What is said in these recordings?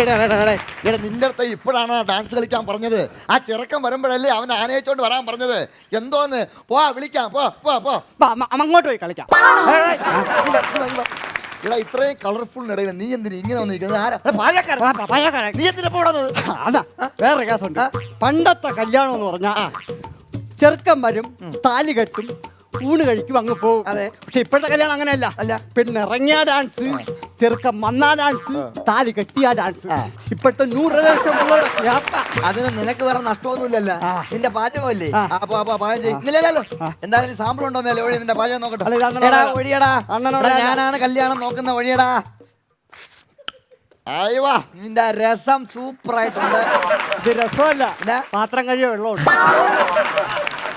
എടാ, നിന്റെ അടുത്ത് ഇപ്പോഴാണ് ഡാൻസ് കളിക്കാൻ പറഞ്ഞത് ആ ചെറുക്കൻ വരുമ്പോഴല്ലേ അവൻ ആനയിച്ചോണ്ട് വരാൻ പറഞ്ഞത് എന്തോന്ന് പോ വിളിക്കാം പോ പോ പോ അങ്ങോട്ട് പോയി കളിക്കാം. എടാ ഇത്രയും കളർഫുൾ ഇടയിൽ നീ എന്തിനു ഇങ്ങനെ വന്നിരിക്കുന്നത്. നീ എന്തിനാ ഇവിടെ അതാ വേറെ കേസുണ്ട് പണ്ടത്തെ കല്യാണം എന്ന് പറഞ്ഞാ ചെറുക്കൻ വരും താലി കെട്ടും ഊണ് കഴിക്കും അങ്ങ് പോകും. അതെ. പക്ഷെ ഇപ്പോഴത്തെ കല്യാണം അങ്ങനെയല്ല. അല്ല. പിന്നെ ഇറങ്ങിയ ഡാൻസ് ചെറുക്ക വന്നാ ഡാൻസ് താലി കെട്ടിയ ഡാൻസ്. ഇപ്പോഴത്തെ നൂറ് ലക്ഷം അതിന് നിനക്ക് വേറെ നഷ്ടമൊന്നുമില്ലല്ലോ. നിന്റെ പാചകമല്ലേ? അപ്പൊ അപ്പൊ പാചകം ചെയ്യുന്നില്ലല്ലോ എന്തായാലും സാമ്പിൾ ഉണ്ടോന്നല്ലേ ഒഴി നിന്റെ പാചകം നോക്കട്ടെ. ഒഴിയടാ. അണ്ണനോട് ഞാനാണ് കല്യാണം നോക്കുന്ന ഒഴിയടാ. അയ്യവാ നിന്റെ രസം സൂപ്പർ ആയിട്ടുണ്ട് ഇത് രസമല്ല. പാത്രം കഴിയോ വെള്ളമുണ്ട്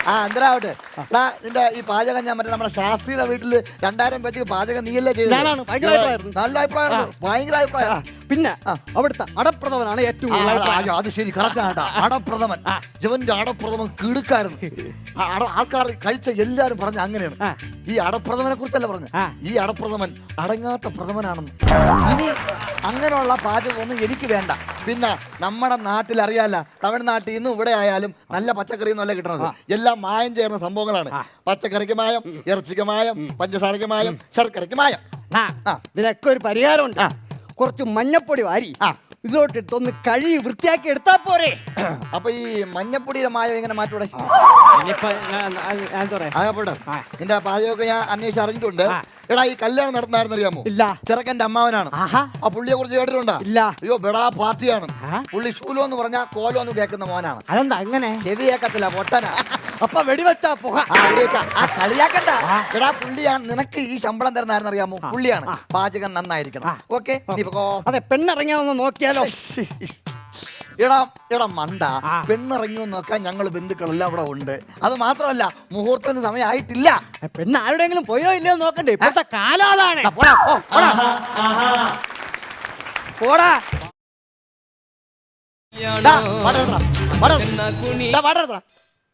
ആ എന്തരാവട്ടെ എടാ നിന്റെ ഈ പാചകം ഞാൻ മറ്റേ നമ്മുടെ ശാസ്ത്രിയുടെ വീട്ടിൽ രണ്ടായിരം പേർക്ക് പാചകം നീയല്ലേ ചെയ്തത്? ഞാനാണ്. ഭയങ്കര അഭിപ്രായമായിരുന്നു. നല്ല അഭിപ്രായം ഭയങ്കര അഭിപ്രായം. പിന്നെ അവിടുത്തെ അടപ്രഥമനാണ് ഏറ്റവും ആ, കൂടുതൽ ആ, അഭിപ്രായം. ആ, അത് ശരി കറക്റ്റാട്ടാ അടപ്രഥമൻ. ജവന്റെ അടപ്രഥമൻ കിടുക്കായിരുന്നു. ആ, അട- ആൾക്കാർ കഴിച്ച എല്ലാരും പറഞ്ഞ അങ്ങനെയാണ്. ആ. ഈ അടപ്രഥമനെ കുറിച്ചല്ല പറഞ്ഞു? ആ. ഈ അടപ്രഥമൻ അടങ്ങാത്ത പ്രഥമനാണെന്ന്. ഇനി അങ്ങനെയുള്ള പാചകമൊന്നും എനിക്ക് വേണ്ട. പിന്നെ നമ്മുടെ നാട്ടിൽ അറിയാല്ല തമിഴ്നാട്ടിൽ നിന്നും ഇവിടെ ആയാലും നല്ല പച്ചക്കറി ഒന്നല്ല കിട്ടണത്. എല്ലാം മായം ചേർന്ന സംഭവങ്ങളാണ്. പച്ചക്കറിക്ക് മായം ഇറച്ചിക്ക് മായം പഞ്ചസാരക്ക് മായം ശർക്കരയ്ക്ക് മായം. ആ, ആ. ഇതിനൊക്കെ ഒരു പരിഹാരമുണ്ട് കുറച്ച് മഞ്ഞപ്പൊടി വാരി. ആ. ഇതോട്ടിട്ട് ഒന്ന് കഴുകി വൃത്തിയാക്കി എടുത്താ പോരെ. അപ്പൊ ഈ മഞ്ഞപ്പൊടിയുടെ മായം എങ്ങനെ മാറ്റൂടെ? എന്റെ നിന്റെ പാചകമൊക്കെ ഞാൻ അന്വേഷിച്ച് അറിഞ്ഞിട്ടുണ്ട്. എടാ ഈ കല്യാണം നടന്നായിരുന്നു അറിയാമോ ഇല്ല. ചെറുക്കന്റെ അമ്മാവനാണ്. ആ പുള്ളിയെ കുറിച്ച് കേട്ടിട്ടുണ്ടോ? ഇല്ല. അയ്യോ ബെടാ പാർട്ടിയാണ്? പുള്ളി ശൂലോ എന്ന് പറഞ്ഞാൽ കോലോ എന്ന് കേൾക്കുന്ന മോനാണ്. അതെന്താ അങ്ങനെ ചെവി കേൾക്കത്തില്ല പൊട്ടനാ. അപ്പൊ വെടിവെച്ചാ പുക. ആ, ആ കളിയാക്കണ്ട. എടാ പുള്ളിയാണ് നിനക്ക് ഈ ശമ്പളം തരുന്ന അറിയാമോ പുള്ളിയാണ്. പാചകം നന്നായിരിക്കണം. ഓക്കെ അതെ പെണ്ണിറങ്ങിയാണെന്ന് നോക്കിയാലോ? എടാ എടാ മണ്ട. പെണ്ണിറങ്ങിയോ നോക്കാൻ ഞങ്ങൾ ബന്ധുക്കളെല്ലാം അവിടെ ഉണ്ട്. അത് മാത്രമല്ല മുഹൂർത്തത്തിന് സമയമായിട്ടില്ല. പെണ്ണ് ആരുടെങ്കിലും പോയോ ഇല്ലയോ നോക്കണ്ടേ? ഇപ്പോഴത്തെ കാലം അതാണ് പോടാ, വാടാ വാടാ.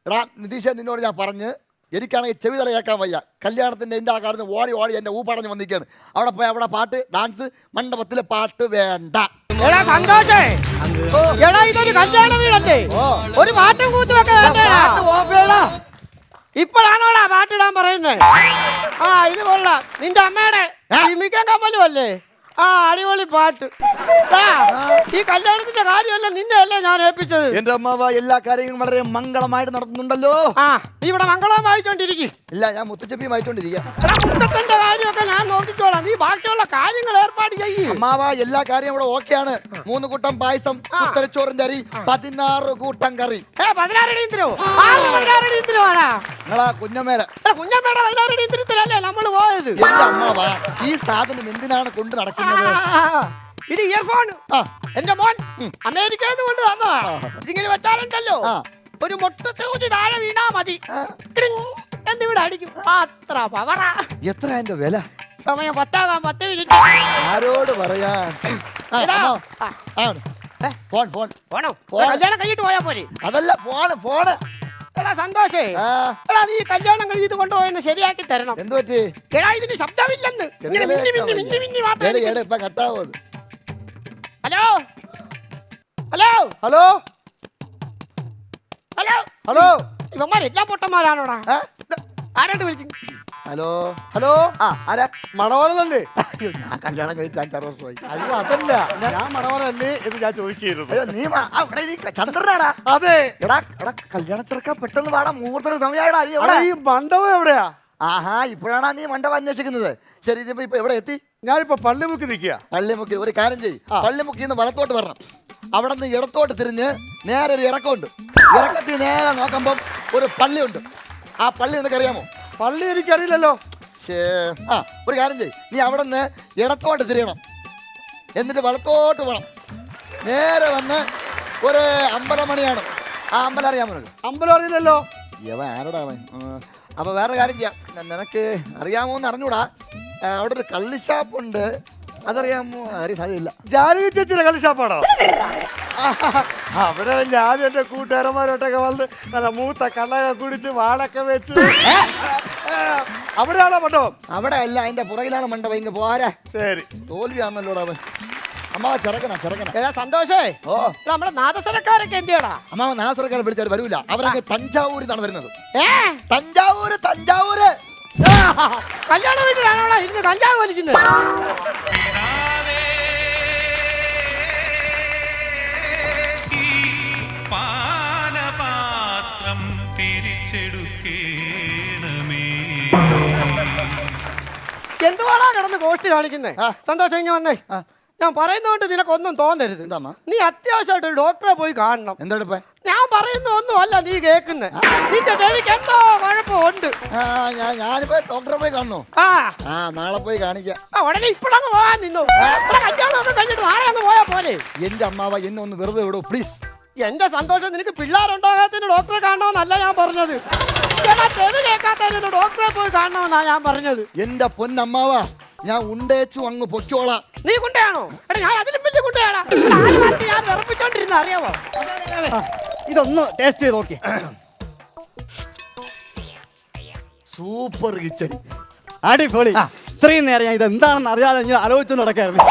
എടാ നിതീഷ് നിന്നോട് ഞാൻ പറഞ്ഞ് എനിക്കാണെങ്കിൽ ചെവി തല കേൾക്കാൻ വയ്യ. കല്യാണത്തിന്റെ എന്റെ ആ കാലത്ത് ഓടി ഓടി എന്റെ ഊ പറഞ്ഞ് വന്നിരിക്കുകയാണ്. അവിടെ പോയി അവിടെ പാട്ട് ഡാൻസ് മണ്ഡപത്തിലെ പാട്ട് വേണ്ട. എടാ സന്തോഷേ. എടാ ഇതൊരു കല്യാണ വീടല്ലേ? ഓ. ഒരു പാട്ടും കൂത്തുമൊക്കെ. ഇപ്പോഴാണോടാ പാട്ടിടാൻ പറയുന്നത്? ആ ഇത് കൊള്ളാം. നിന്റെ അമ്മയുടെ മിക്കാൻ അല്ലേ? ആ അടിപൊളി പാട്ട്. ആ, ഈ കല്യാണത്തിന്റെ കാര്യമല്ല നിന്നെ അല്ലേ ഞാൻ ഏൽപ്പിച്ചത്. എന്റെ അമ്മാവ എല്ലാ കാര്യങ്ങളും വളരെ മംഗളമായിട്ട് നടത്തുന്നുണ്ടല്ലോ. ആ നീ ഇവിടെ മംഗളം വായിച്ചോണ്ടിരിക്കും. ഇല്ല ഞാൻ മുത്തുച്ചപ്പി വായിച്ചോണ്ടിരിക്കുക മുത്തച്ഛന്റെ കാര്യമൊക്കെ ഞാൻ നോക്കിക്കോളാം. നീ ബാക്കിയുള്ള കാര്യങ്ങൾ ഏർപ്പാട് ചെയ്യും. അമ്മാവ എല്ലാ കാര്യവും ഇവിടെ ഓക്കെയാണ്. മൂന്ന് കൂട്ടം പായസം ഉത്തരച്ചോറിന്റെ അരി പതിനാറ് കൂട്ടം കറി. ഏ പതിനാറടി ഇന്ദ്രോ പതിനാറടി ഇന്ദ്രമാണാ നിങ്ങളാ കുഞ്ഞമ്മേര കുഞ്ഞമ്മയുടെ പതിനാറടി ഇന്ദ്രത്തിലല്ലേ നമ്മൾ പോയത്? എന്റെ അമ്മാവ ഈ സാധനം എന്തിനാണ് കൊണ്ട് നടക്കുന്നത്? ആ, ഇത് ഇയർഫോൺ എന്റെ മോൻ അമേരിക്കയിൽ നിന്ന് കൊണ്ട് തന്നതാ. ഇതിങ്ങനെ വെച്ചാലുണ്ടല്ലോ. ഒരു മുട്ടത്തെ മുട്ടത്തൂതി താഴെ വീണാ മതി. എന്നിവിടെ അടിക്കും. അത്ര പവറാ. എത്ര എന്റെ വില? സമയം പത്താകാം പത്ത് മിനിറ്റ്. ആരോട് പറയാ? Phone phone. ഫോണോ. കല്യാണം കഴിഞ്ഞിട്ട് പോയാ പോരെ. അതല്ല ഫോണ് ഫോണ്. എടാ സന്തോഷേ. എടാ നീ കല്യാണം കഴിഞ്ഞിട്ട് കൊണ്ടുപോയെന്ന് ശരിയാക്കി തരണം. എന്ത് പറ്റി? എടാ ഇതിന് ശബ്ദമില്ലെന്ന്. ഇങ്ങനെ മിന്നി മിന്നി മിന്നി മിന്നി കട്ടാവോ hello? Hello? Hello? Hello? Hello? ഇവന്മാരെല്ലാം പൊട്ടന്മാരാണോടാ? ഏ? വിളിച്ചു? ഹലോ? ഹലോ? ആ ആരാ? മണവാളല്ലേ അയ്യോ, ഞാൻ കല്യാണം കഴിച്ച് അഞ്ചാറ് വർഷമായി. അയ്യോ അതല്ല. ഞാൻ മണവാളല്ലേ എന്ന് ഞാൻ ചോദിക്കുന്നു അയ്യോ നീ വാ. ആ, ഇവിടെ ഈ ചന്ദ്രനാടാ. അതെ. എടാ എടാ കല്യാണ ചെറുക്ക പെട്ടെന്ന് വാടാ മുഹൂർത്തത്തിന് സമയമായിടാ നീ എവിടെ? അവിടെ ഈ മണ്ഡപം എവിടെയാ? ആഹാ ഇപ്പോഴാണ് നീ മണ്ഡപം അന്വേഷിക്കുന്നത്. ശരി ഇതിപ്പോ ഇപ്പൊ എവിടെ എത്തി? ഞാനിപ്പോ പള്ളിമുക്ക് നിൽക്കുക പള്ളിമുക്കി ഒരു കാര്യം ചെയ്യ്. പള്ളിമുക്കിൽ നിന്ന് വലത്തോട്ട് വരണം. അവിടെ നിന്ന് ഇടത്തോട്ട് തിരിഞ്ഞ് നേരെ ഒരു ഇറക്കമുണ്ട്. ഇറക്കത്തിൽ നേരെ നോക്കുമ്പം ഒരു പള്ളിയുണ്ട്. ആ പള്ളി നിനക്ക് അറിയാമോ പള്ളി എനിക്കറിയില്ലല്ലോ. ശേ ആ ഒരു കാര്യം ചെയ്യ്. നീ അവിടെ നിന്ന് ഇടത്തോട്ട് തിരിയണം. എന്നിട്ട് വലത്തോട്ട് പോകണം നേരെ വന്ന് ഒരു അമ്പലം മണിയാണ് ആ അമ്പലം അറിയാൻ പറഞ്ഞു അമ്പലം അറിയില്ലല്ലോ. യവ ആരടാ അവൻ? ആ, അപ്പൊ വേറെ കാര്യം ചെയ്യാം. നിനക്ക് അറിയാമോ എന്ന് അറിഞ്ഞൂടാ. അവിടെ ഒരു കള്ളിഷാപ്പുണ്ട്. അതറിയാമോ? അറിയാൻ സാധ്യതയില്ല ജാനകി ചേച്ചിയുടെ കള്ളിഷാപ്പാണോ? അവിടെ ഞാനും എന്റെ കൂട്ടുകാരന്മാരോട്ടൊക്കെ വന്ന് നല്ല മൂത്ത കണ്ണൊക്കെ കുടിച്ച് വാളൊക്കെ വെച്ച് അവിടെയാണോ മണ്ടോ അവിടെ അല്ല അതിന്റെ പുറകിലാണ് മണ്ഡപം. ഇങ്ങ് പോരാ ശരി. തോൽവിയാണല്ലോ അവൻ. അമ്മാവ സന്തോഷേ. ഓ. നമ്മുടെ എന്തിയാടാ? അമ്മാവ വിളിച്ചാൽ വരൂല. അവരൊക്കെ തഞ്ചാവൂരിൽ നിന്നാണ് വരുന്നത്. ഏ? തഞ്ചാവൂര് തഞ്ചാവൂര്. ആ, കല്യാണ വീട്ടിലാണോടാ ഇന്ന് കഞ്ചാവ് വലിക്കുന്നത്? പാനപാത്രം തിരിച്ചെടുക്കേണമേ. എന്തുവാടാ കിടന്ന് കോഷ്ടി കാണിക്കുന്നേ. സന്തോഷം ഇങ്ങനെ വന്നേ. ഞാൻ പറയുന്നതുകൊണ്ട് നിനക്കൊന്നും തോന്നരുത്. എന്താ നീ അത്യാവശ്യമായിട്ട് ഒരു ഡോക്ടറെ പോയി കാണണം. എന്താ ഇപ്പൊ ഞാൻ പറയുന്ന ഒന്നും അല്ല നീ കേക്കുന്നേ നിന്റെ ചെവിക്ക് എന്തോ കുഴപ്പമുണ്ട് ഞാനിപ്പോ ഡോക്ടറെ പോയി കാണണോ? ആ. നാളെ പോയി കാണിക്കാം. ഉടനെ ഇപ്പഴങ്ങ് പോവാൻ നിന്നു. ഇവിടെ കല്യാണമൊക്കെ കഴിഞ്ഞിട്ട് നാളെ അങ്ങ് പോയാ പോലെ എന്റെ അമ്മാവ എന്നെ ഒന്ന് വെറുതെ വിടൂ പ്ലീസ് എന്റെ സന്തോഷം നിനക്ക് പിള്ളേരുണ്ടാകാത്തതിന് ഡോക്ടറെ കാണണമെന്നല്ല ഞാൻ പറഞ്ഞത്. ചെവി കേൾക്കാത്തതിന് ഡോക്ടറെ പോയി കാണണമെന്നാ ഞാൻ പറഞ്ഞത്. എന്റെ പൊന്നമ്മാവ ഞാൻ ഉണ്ടേച്ചു അങ്ങ് പൊക്കോളാം നീ കുണ്ടയാണോ എടാ ഞാൻ അതിലും വലിയ കുണ്ടയാടാ ആര് ഞാൻ വിറപ്പിച്ചോണ്ടിരുന്ന അറിയാവോ? ഇതൊന്ന് ടേസ്റ്റ് ചെയ്ത് നോക്കി. സൂപ്പർ കിച്ചടി. അടിപൊളി. ഇത്രയും നേരം ഞാൻ ഇത് എന്താണെന്ന് അറിയാതെ ഞാൻ ആലോചിച്ചു നടക്കായിരുന്നു.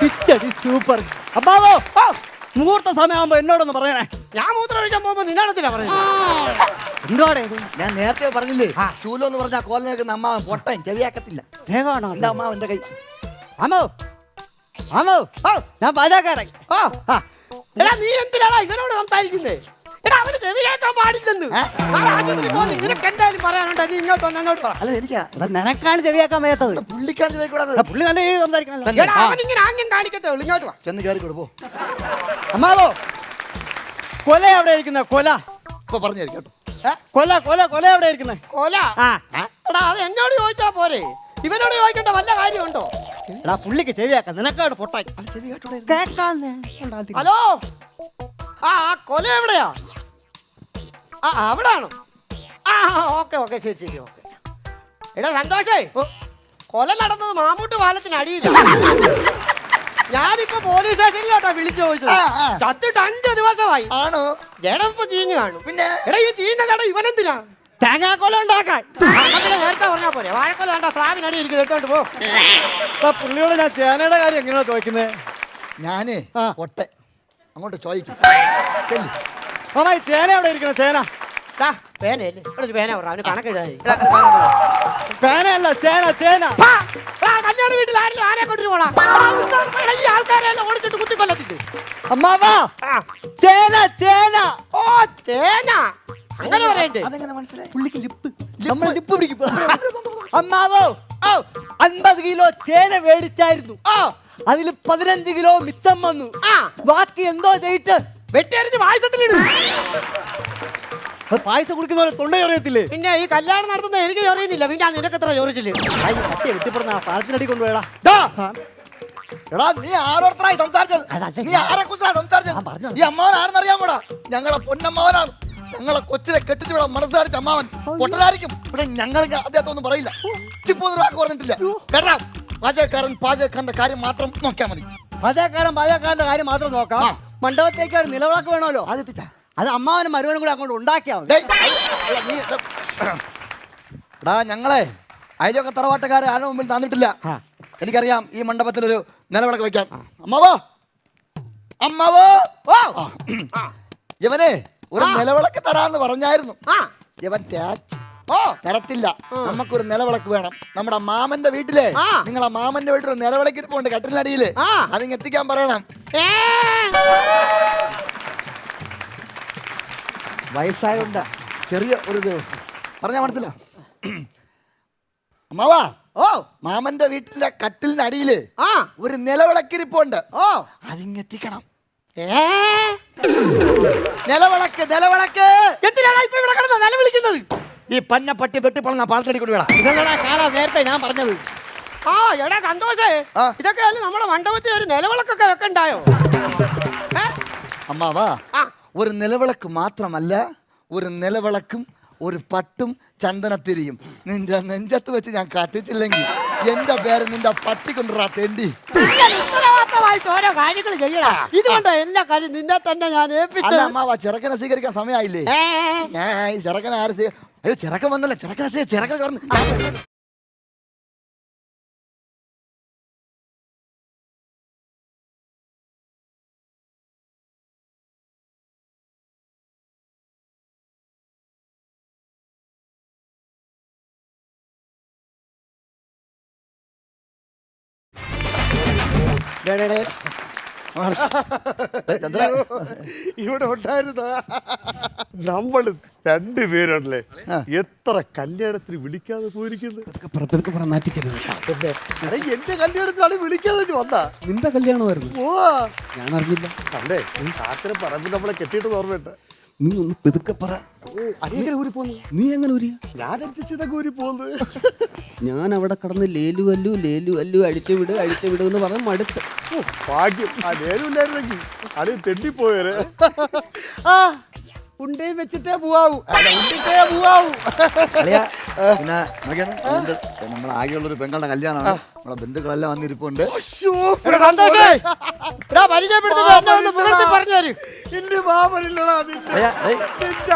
കിച്ചടി സൂപ്പർ അപ്പാവോ മുഹൂർത്ത സമയമാകുമ്പോ എന്നോടൊന്ന് പറയണേ. ഞാൻ മൂത്രം ഒഴിക്കാൻ പോകുമ്പോ നിന്നടത്തില്ല പറയുന്നത് എന്തുവാടേ ഇത്? ഞാൻ നേരത്തെ പറഞ്ഞില്ലേ ശൂലം എന്ന് പറഞ്ഞാൽ കോല അമ്മാവൻ പൊട്ടൻ ചെവിയാക്കത്തില്ല. സ്നേഹമാണോ എന്റെ അമ്മാവൻ എന്റെ കൈ. അമ്മോ അമ്മോ ഓ, ഞാൻ പാചകക്കാരൻ. ഓ, ആ. എടാ നീ എന്തിനാടാ ഇവനോട് സംസാരിക്കുന്നേ? എടാ അവന് ചെവി കേൾക്കാൻ പാടില്ലെന്ന്. ഏ? നാളെ ആശുപത്രിയിൽ പോകുന്നു. നിനക്ക് എന്തായാലും പറയാനുണ്ടോ? നീ ഇങ്ങോട്ട് വന്ന് പറ അല്ല എനിക്കാ എടാ, നിനക്കാണ് ചെവിയാക്കാൻ വയ്യാത്തത്. പുള്ളിക്കാൻ ചെവിക്കൂടാതെ എടാ, പുള്ളി നല്ല രീതിയിൽ സംസാരിക്കണല്ലോ. എടാ ആ. അവനിങ്ങനെ ആംഗ്യം കാണിക്കത്തേ ഉള്ളൂ. ഇങ്ങോട്ട് വാ. ചെന്ന് കയറി കൊടുപ്പോ അമ്മാവോ കൊല എവിടെ ഇരിക്കുന്ന കൊല. ഇപ്പൊ പറഞ്ഞു കേട്ടോ? കൊല കൊല കൊല എവിടെ ഇരിക്കുന്നത് കൊല? ആടാ എടാ അത് എന്നോട് ചോദിച്ചാ പോരെ. ഇവനോട് ചോദിക്കേണ്ട വല്ല കാര്യമുണ്ടോ? എടാ പുള്ളിക്ക് ചെവിയാക്കാം. നിനക്കാണ് പൊട്ടാൻ. കേക്കാന്ന്. ഹലോ ആ ആ കൊല എവിടെയാ? ആ അവിടെ ആണോ ആ ഓക്കെ ഓക്കെ ശരി ശരി ഓക്കെ. എടാ സന്തോഷേ. കൊല നടന്നത് മാമൂട്ട് പാലത്തിന് അടിയില്ല ഞാനിപ്പോ പോലീസ് സ്റ്റേഷനിലോട്ടാ വിളിച്ചു ചോദിച്ചത്. ചത്തിട്ട് അഞ്ചു ദിവസമായി. ആണോ? ജഡം ചീഞ്ഞു കാണും. പിന്നെ? എടാ ഈ ചീഞ്ഞ ചട ഇവനെന്തിനാ? തേങ്ങാക്കോല ഉണ്ടാക്കാൻ. നേരത്തെ പറഞ്ഞാ പോരെ. വാഴക്കോല വേണ്ട സ്രാവിനടി ഇരിക്കുന്നത് എടുത്തോണ്ട് പോ. പുള്ളിയോട് ഞാൻ ചേനയുടെ കാര്യം എങ്ങനെയാ ചോദിക്കുന്നത് ഞാനേ ആ. പൊട്ടെ അങ്ങോട്ട് ചോദിക്കും. ചേന എവിടെ ഇരിക്കുന്നു? ചേന. പേനയല്ലേ ഇവിടെ പേന പറ അവന് പേനയല്ല ചേന ചേന കല്യാണ വീട്ടിൽ ആരെങ്കിലും ആരെ കൊണ്ടിട്ട് പോടാ ഈ ആൾക്കാരെല്ലാം ഓടിച്ചിട്ട് കുത്തിക്കൊല്ലത്തിട്ട് അമ്മാവാ ചേന ചേന ഓ ചേന അങ്ങനെ പറയണ്ടേ? അതെങ്ങനെ മനസ്സിലായി? പുള്ളിക്ക് ലിപ്പ്. നമ്മൾ ലിപ്പ് പിടിക്കും. അമ്മാവോ അൻപത് കിലോ ചേന മേടിച്ചായിരുന്നു. അതിൽ പതിനഞ്ച് കിലോ മിച്ചം വന്നു. ആ. ബാക്കി എന്തോ ചെയ്തിട്ട് വെട്ടിയറിഞ്ഞ് പായസത്തിലിടും. അത് പായസം കുടിക്കുന്നവരെ തൊണ്ട ചൊറിയത്തില്ലേ പിന്നെ ഈ കല്യാണം നടത്തുന്ന എനിക്ക് ചോറിയുന്നില്ല പിന്നെ ആ നിനക്ക് എത്ര ചോറിച്ചില്ലേ വെട്ടിപ്പെടുന്ന പാലത്തിനടി കൊണ്ടുപോയടാ എടാ. നീ സംസാരിച്ചത്? നീ ആരെ കുറിച്ചാണ് സംസാരിച്ചത്. ഈ അറിയാൻ കൂടാ ഞങ്ങളെ പൊന്നമ്മാവനാണ്. ഞങ്ങളെ കൊച്ചിനെ കെട്ടിട്ട് മനസ്സാരിച്ച അമ്മാവൻ. പൊട്ടനായിരിക്കും. ഇവിടെ ഞങ്ങൾ അദ്ദേഹത്തെ ഒന്നും പറയില്ല പറഞ്ഞിട്ടില്ല. കേട്ടാ പാചകക്കാരൻ പാചകക്കാരന്റെ കാര്യം മാത്രം നോക്കിയാൽ മതി. പാചകക്കാരൻ പാചകക്കാരന്റെ കാര്യം മാത്രം നോക്കാം. ആ. മണ്ഡപത്തേക്ക് നിലവിളക്ക് വേണമല്ലോ. ആദ്യത്തെ അത് അമ്മാവനും മരുവനും കൂടെ അങ്ങോട്ട് ഉണ്ടാക്കിയാ മതി. എടാ ഞങ്ങളെ അയലൊക്കെ തറവാട്ടുകാരെ ആരുടെ മുമ്പിൽ തന്നിട്ടില്ല. എനിക്കറിയാം ഈ മണ്ഡപത്തിൽ ഒരു നിലവിളക്ക് വെക്കാം അമ്മാവോ? അമ്മാവോ? ഇവനെ ഒരു നിലവിളക്ക് തരാന്ന് പറഞ്ഞായിരുന്നു. ആ. ഇവൻ തേച്ച് തരത്തില്ല. നമുക്കൊരു നിലവിളക്ക് വേണം. നമ്മുടെ മാമന്റെ വീട്ടിലെ. നിങ്ങളെ മാമന്റെ വീട്ടിൽ ഒരു നിലവിളക്ക് ഇരിപ്പുണ്ട് കട്ടിലടിയിൽ ആ. അതിങ് എത്തിക്കാൻ പറയണം. ഏ. വയസ്സായോണ്ട. ചെറിയ ഒരു ഇത്. പറഞ്ഞാ മനസ്സില? അമ്മാവാ ഓ. മാമന്റെ വീട്ടിലെ കട്ടിലിനടിയിൽ ആ. ഒരു നിലവിളക്കിരിപ്പുണ്ട്. ഓ. അതിങ്ങെത്തിക്കണം. നിലവിളക്ക് നിലവിളക്ക്. എന്തിനാണ് ഇപ്പൊ ഇവിടെ കിടന്ന് നില വിളിക്കുന്നത് ഈ പന്നപ്പട്ടി വെട്ടിപ്പളന്ന പാലത്തടി കൊണ്ട് വേണം ഇതല്ലടാ കാലാ നേരത്തെ ഞാൻ പറഞ്ഞത്. ആ എടാ സന്തോഷേ. ആ. ഇതൊക്കെ അല്ലേ നമ്മുടെ മണ്ഡപത്തിൽ ഒരു നിലവിളക്കൊക്കെ വെക്കണ്ടായോ? ഏ? അമ്മാവാ ആ. ഒരു നിലവിളക്ക് മാത്രമല്ല ഒരു നിലവിളക്കും ഒരു പട്ടും ചന്ദനത്തിരിയും. നിന്റെ നെഞ്ചത്ത് വെച്ച് ഞാൻ കത്തിച്ചില്ലെങ്കിൽ എന്റെ പേര് നിന്റെ പട്ടി തെണ്ടി. ഉത്തരവാദിത്തമായിട്ട് ഓരോ കാര്യങ്ങൾ ചെയ്യടാ ഇതുകൊണ്ട് എല്ലാ കാര്യം നിന്നെ തന്നെ ഞാൻ അല്ല ഏൽപ്പിച്ചത് അമ്മാവാ ചെറുക്കനെ സ്വീകരിക്കാൻ സമയമായില്ലേ? ഞാൻ ചെറുക്കനെ ആര് സ്വീ- അയ്യോ ചെറുക്കൻ വന്നല്ലോ ചെറുക്കനെ സ്വീ- ചെറുക്കൻ ചന്ദ്ര. ഇവിടെ ഉണ്ടായിരുന്ന നമ്മൾ രണ്ടുപേരല്ലേ എത്ര കല്യാണത്തിന് വിളിക്കാതെ പോയിരിക്കുന്നത് എന്റെ കല്യാണത്തിനാണ് വിളിക്കാതെ വന്നാ? നിന്റെ കല്യാണമായിരുന്നു. ഓ ഞാൻ അറിഞ്ഞില്ല അല്ലേ കാക്കര പറമ്പ് നമ്മളെ കെട്ടിയിട്ട് ഓർമ്മയുണ്ട്. നീ ഒന്ന് പെതുക്കെ പറ. നീ എങ്ങനെ ഊരിയ ഞാൻ ഊരി പോന്നു. ഞാൻ അവിടെ കടന്ന് ലേലു അല്ലു ലേലു അല്ലു അഴിച്ചു വിട് അഴിച്ചു വിട് എന്ന് പറഞ്ഞ് മടുത്ത്. ഭാഗ്യം. ആ നേരമില്ലായിരുന്നെങ്കിൽ അത് തെണ്ടിപ്പോയേര് ആ ഉണ്ടേ വെച്ചിട്ടേ പോവാവൂ. അല്ല ഉണ്ടിട്ടേ പോവാവൂ. അളിയാ, പിന്നെ നോക്കിയാണ് നമ്മൾ ആകെയുള്ളൊരു പെങ്ങളുടെ കല്യാണമാണ്. നമ്മളെ ബന്ധുക്കളെല്ലാം വന്നിരിപ്പുണ്ട്. എന്റെ മാമനില്ലടാ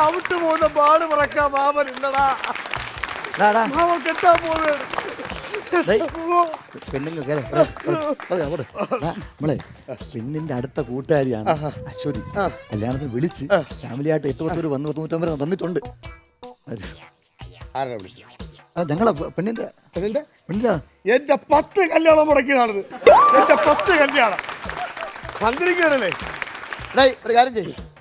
ഔട്ട് പോകുന്ന പാട് പറക്കാൻ മാമനില്ലടാ കെട്ടാൻ നമ്മളെ പെണ്ണിന്റെ അടുത്ത കൂട്ടുകാരിയാണ് അശ്വതി. കല്യാണത്തിന് വിളിച്ച് ഫാമിലിയായിട്ട് എട്ട് പത്ത് പേര് വന്ന് പത്ത് നൂറ്റമ്പത് തന്നിട്ടുണ്ട് ആര്? ആരാ വിളിച്ചത്? ആ, ഞങ്ങളെ പെണ്ണിന്റെ പെണ്ണിന്റെ? പെണ്ണിന്റെ എന്റെ പത്ത് കല്യാണം മുടക്കിയതാണിത് എന്റെ പത്ത് കല്യാണം. മന്ത്രിക്കണല്ലേ ഒരു കാര്യം ചെയ്യും.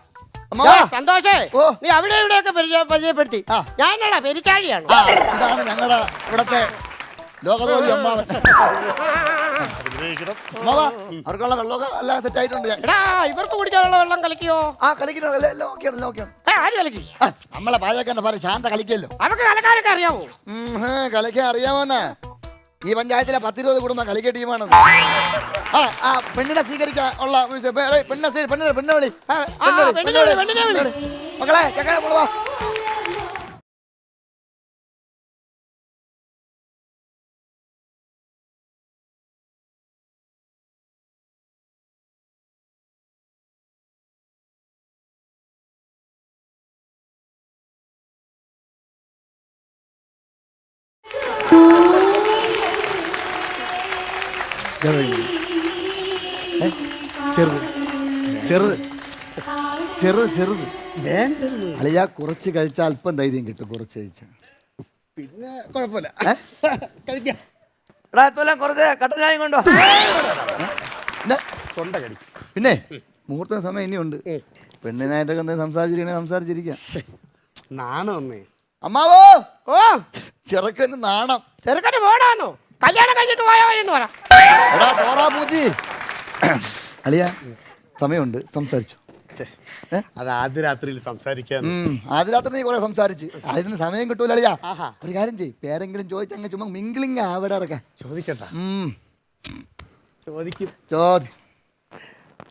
സന്തോഷേ. നീ അവിടെ ഇവിടെയൊക്കെ പരിചയ- പരിചയപ്പെടുത്തി. ആ. ഞാനടാ പെരിച്ചാഴിയാണ്. ഇതാണ് ഞങ്ങളുടെ ഇവിടത്തെ ലോകതോൽവി അമ്മാവൻ. അമ്മാവ അവർക്കുള്ള വെള്ളമൊക്കെ എല്ലാം സെറ്റ് ആയിട്ടുണ്ട്. ഇവർക്ക് കുടിക്കാനുള്ള വെള്ളം കലക്കിയോ? ആ കളിക്കണോ എല്ലാം ഓക്കെയാണ് എല്ലാം ഓക്കെയാണ്. ആര് നമ്മളെ പാചകന്റെ പറ ശാന്ത കളിക്കല്ലോ അവർക്ക് കലക്കാരൊക്കെ അറിയാവോ? കളിക്കാൻ അറിയാമോന്ന് ഈ പഞ്ചായത്തിലെ പത്തിരുപത് കുടുംബം കളിക്ക ടീമാണ് ആ ആ പെണ്ണിനെ സ്വീകരിക്കാൻ ഉള്ള പെണ്ണിനെ പെണ്ണിനെ പെണ്ണിനെ വിളി. മക്കളെ ചെക്കനെ കൊണ്ടുവാ ചെറുത്. ചെറുത്. ചെറുത് ചെറുത്. അളിയ കുറച്ച് കഴിച്ചാൽ അല്പം ധൈര്യം കിട്ടും കുറച്ച് കഴിച്ചാൽ. പിന്നെ കുഴപ്പമില്ല? കഴിക്കാം. എടാ ഇതെല്ലാം കുറച്ച് ചായം കൊണ്ടോ? പിന്നെ തൊണ്ട കടി. പിന്നെ മുഹൂർത്ത സമയം ഇനിയുണ്ട്. പെണ്ണിനായിട്ടൊക്കെ എന്തെങ്കിലും സംസാരിച്ചിരിക്കണേ സംസാരിച്ചിരിക്കാം. നാണം അമ്മാവോ! ഓ. ചെറുക്കന് നാണം. ചെറുക്കന് പോടാന്നോ കല്യാണം കഴിഞ്ഞിട്ട് പോയാ മതി എന്ന് പറ. എടാ പൂജി അളിയ സമയമുണ്ട്. സംസാരിച്ചു? അത് ആദ്യ രാത്രിയിൽ സംസാരിക്കാൻ ആദ്യ രാത്രി നീ കുറെ സംസാരിച്ച്. അതിന് സമയം കിട്ടൂല അളിയ. ഒരു കാര്യം ചെയ്യും. പേരെങ്കിലും ചോദിച്ചു അങ്ങ് ചുമ്മാ മിങ്കിളിങ് അവിടെ ഇറക്കാൻ ചോദിക്കണ്ട. ഉം, ചോദിക്കും. ചോദി.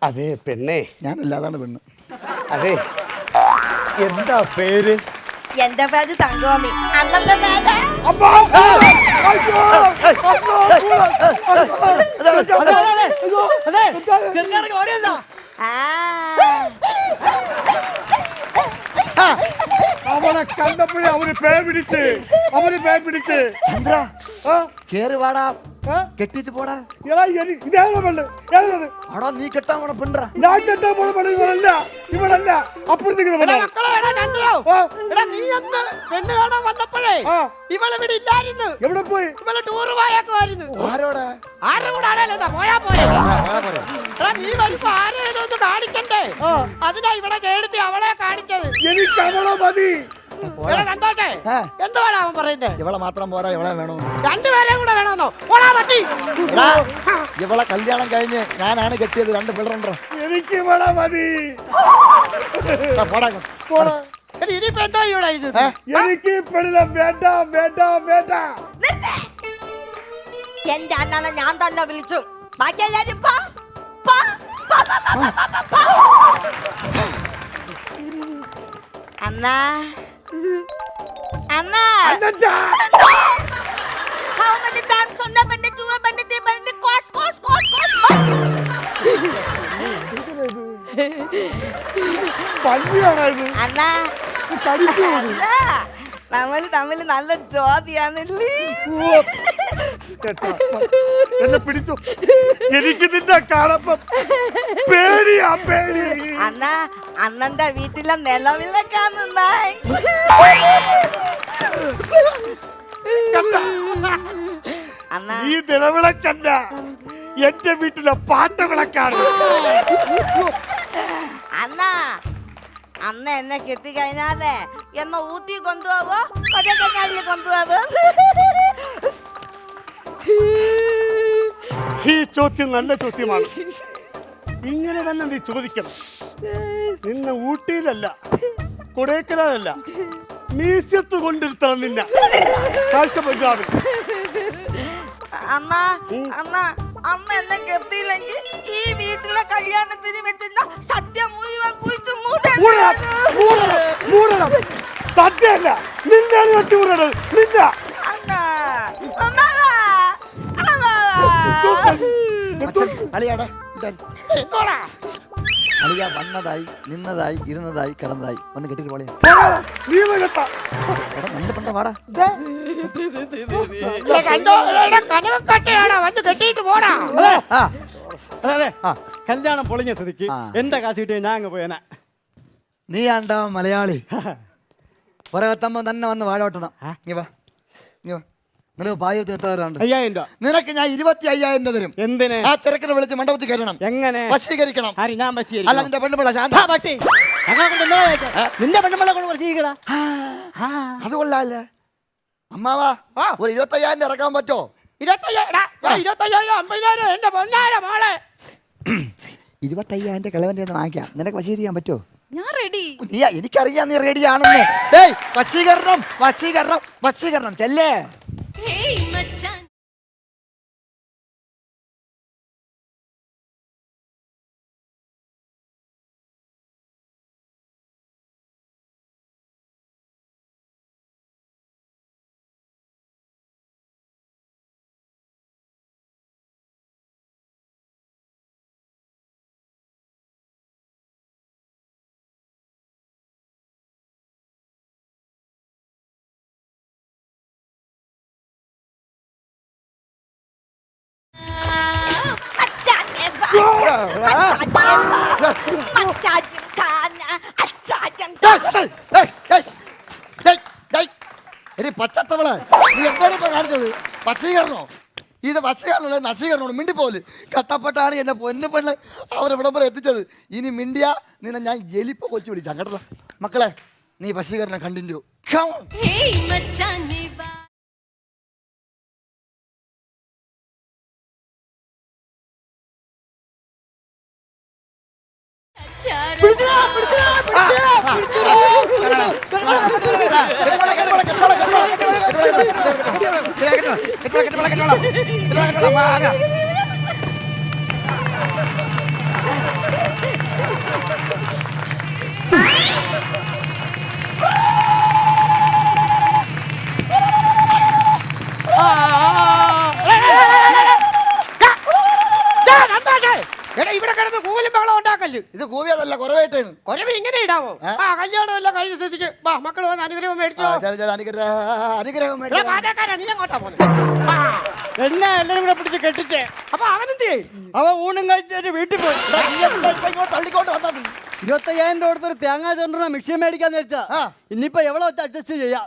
അതെ പെണ്ണേ. ഞാനല്ലാതാണ് പെണ്ണ്. അതെ. എന്താ പേര്? എന്റെ പേര് തങ്കോന്നി അന്നത്തെ പേര് ആ. അവനെ കണ്ടപ്പോഴേ അവന് പേ പിടിച്ച് അവന് പേ പിടിച്ച്. ചന്ദ്ര കേറി വാടാ. കെട്ടിട്ട് പോടാ. എടാ, എനി- ഇതേതാ പെണ്ണ്? ഏതാത്? ആടാ നീ കെട്ടാൻ പോണ പെണ്ണ ഞാൻ കെട്ടാൻ പോണ പെണ്ണ് ഇവളല്ല ഇവളല്ല. അപ്പുറത്തേക്ക് നീ അന്ന് പെണ്ണ് കാണാൻ വന്നപ്പോഴേ ആ. ഇവളിവിടെ ഇല്ലായിരുന്നു. എവിടെ പോയി? ഇവൾ ടൂർ പോയേക്കുമായിരുന്നു. ആരോടാ? ആരുടെ കൂടെ പോയാ നീ വരുമ്പോ ആരെയും ഒന്ന് കാണിക്കണ്ടേ? അതിനാ ഇവിടെ അവളെ കാണിച്ചത്. എനിക്ക് അവളെ മതി. എടാ സന്തോഷേ. ആ. എന്തുവാണ് അവൻ പറയുന്നത് ഇവളെ മാത്രം പോരാ ഇവളെ വേണോ? രണ്ടുപേരെയും കൂടെ വേണമെന്നോ ഓടാ പറ്റി എടാ, ഇവളെ കല്യാണം കഴിഞ്ഞ് ഞാനാണ് കെട്ടിയത് രണ്ട് പിള്ളറുണ്ടോ എനിക്ക് ഇവിടെ മതി. പോടാ പോടാ. എടി ഇനിയിപ്പോ എന്താ ഇവിടെ ഇത്? ഏ? എനിക്ക് പെണ്ണിനെ വേണ്ട വേണ്ട വേണ്ട. നിർത്ത്. എന്റെ അണ്ണനെ ഞാൻ തന്നെ വിളിച്ചു. ബാക്കി എല്ലാരും പാ, പാ, പാ, പാ, പാ, പാ, പാ, പാ. അണ്ണ How many times on അല്ല നമ്മൾ തമ്മിൽ നല്ല ജോതിയാണല്ലേ കേട്ടോ? എന്നെ പിടിച്ചു. എനിക്ക് നിന്നെ കാണപ്പം പേടിയാ പേടി. അണ്ണ അണ്ണന്റെ വീട്ടിലെ നിലവിലൊക്കെ അണ്ണ ഈ നിലവിളക്കല്ല. എന്റെ വീട്ടിലെ പാട്ട് വിളക്കാണ് അണ്ണാ അന്ന് എന്നെ കെട്ടിക്കഴിഞ്ഞാലേ എന്നെ ഊത്തി കൊണ്ടുപോവോ? കൊടക്കനാലിൽ കൊണ്ടുപോവോ? ഈ ചോദ്യം നല്ല ചോദ്യമാണ്. ഇങ്ങനെ തന്നെ നീ ചോദിക്കണം. നിന്നെ ഊട്ടിയിലല്ല കൊടേക്കലല്ല മ്യൂസിയത്ത് കൊണ്ടിരുത്തണം നിന്നെ. കാഴ്ച ബംഗ്ലാവിൽ അമ്മ അമ്മ അമ്മ എന്നെ ഈ വീട്ടിലെ കല്യാണത്തിന് സത്യം മുഴുവൻ കുഴിച്ചു മൂടണം, മൂടണം, മൂടണം. സത്യമല്ല നിന്നാണ് വെട്ടി മൂടണത്. നിന്ന. അണ്ണാ അളിയാടാ അളിയ വന്നതായി നിന്നതായി ഇരുന്നതായി കിടന്നതായി. വന്ന് കെട്ടിട്ട് പോളിയ നീ വരട്ടാ എടാ നല്ല പണ്ട വാടാ. കണ്ടോ? കനവക്കട്ടയാടാ വന്ന് കെട്ടിയിട്ട് പോടാ. അതെ. അതെ ആ. കല്യാണം പൊളിഞ്ഞ സ്ഥിതിക്ക് ആ. എന്റെ കാശ് കിട്ടിയ ഞാൻ അങ്ങ് പോയനെ. നീ ആണ്ടാ മലയാളി. പുറകത്തമ്മ തന്നെ വന്ന് വാഴോട്ടണം. നീ വാ. നീ വാ. നിനക്ക് പായത്തിന് എത്ര തരാണ്ട് അയ്യായിരം രൂപ. നിനക്ക് ഞാൻ ഇരുപത്തി അയ്യായിരം രൂപ തരും. എന്തിന്? ആ തിരക്കിനെ വിളിച്ച് മണ്ഡപത്തിൽ കയറണം. എങ്ങനെ? വശീകരിക്കണം. ആര്? ഞാൻ വശീകരിക്കും. അല്ല നിന്റെ പെണ്ണുപിള്ള ശാന്ത. പട്ടി. ഞങ്ങളെ കൊണ്ട് എന്താ? നിന്റെ പെണ്ണുമ്പളെ കൊണ്ട് അത് കൊള്ളാല്ലേ അമ്മാവാ ഒരു ഇരുപത്തി അയ്യായിരം ഇറക്കാൻ പറ്റോ? ഇരുപത്തയ്യായിരം ഇരുപത്തയ്യായിരം അമ്പതിനായിരം എന്റെ മോളെ. ഇരുപത്തി അയ്യായിരം കിളവന്റെ വാങ്ങിക്കാം. നിനക്ക് വശീകരിക്കാൻ പറ്റോ? ഞാൻ റെഡി നീ എനിക്കറിയാം നീ റെഡിയാണെന്ന് ഏയ് വശീകരണം വശീകരണം വശീകരണം. ചെല്ലേ? എടി പച്ചത്തവളെ. നീ എന്താണ് ഇപ്പൊ കാണിച്ചത്? വശീകരണോ ഇത് വശീകരണമല്ല നശീകരണമാണ് മിണ്ടിപ്പോൽ കട്ടപ്പെട്ടാണ് എന്നെ പൊന്നു പെണ്ണ് അവരെവിടം വരെ എത്തിച്ചത്. ഇനി മിണ്ടിയ നിന്നെ ഞാൻ എലിപ്പ കൊച്ചു വിളിച്ചാ. കേട്ടല്ലോ? മക്കളെ നീ വശീകരണം കണ്ടിന്യൂ. ഹേയ് എടാ ഇവിടെ കിടന്ന് കൂലും ബഹളം ഉണ്ടാക്കല്ല്. ഇത് കൂവിയതല്ല കുറവായിട്ടാണ് കുറവ് ഇങ്ങനെ ഇടാവോ? ആ കല്യാണം എല്ലാം കഴിഞ്ഞ സ്ഥിതിക്ക്. വാ മക്കൾ വന്ന് അനുഗ്രഹം മേടിച്ചോ. അനുഗ്രഹ അനുഗ്രഹം എടാ, മേടിച്ചോ. പാചകക്കാരാ, നീ എങ്ങോട്ടാ പോകുന്നത്? ആ, എന്നെ എല്ലാരും കൂടെ പിടിച്ച് കെട്ടിച്ചേ. അപ്പൊ അവനെന്ത് ചെയ്യും? അവ ഊണും കഴിച്ചിട്ട് വീട്ടിൽ പോയി? ഇരുപത്തയ്യായിരം രൂപ കൊടുത്തൊരു തേങ്ങാ ചോണ്ടന മിക്സി മേടിക്കാന്ന് വെച്ചാ. ഇനിയിപ്പോ എവിടെ വെച്ച് അഡ്ജസ്റ്റ് ചെയ്യാം?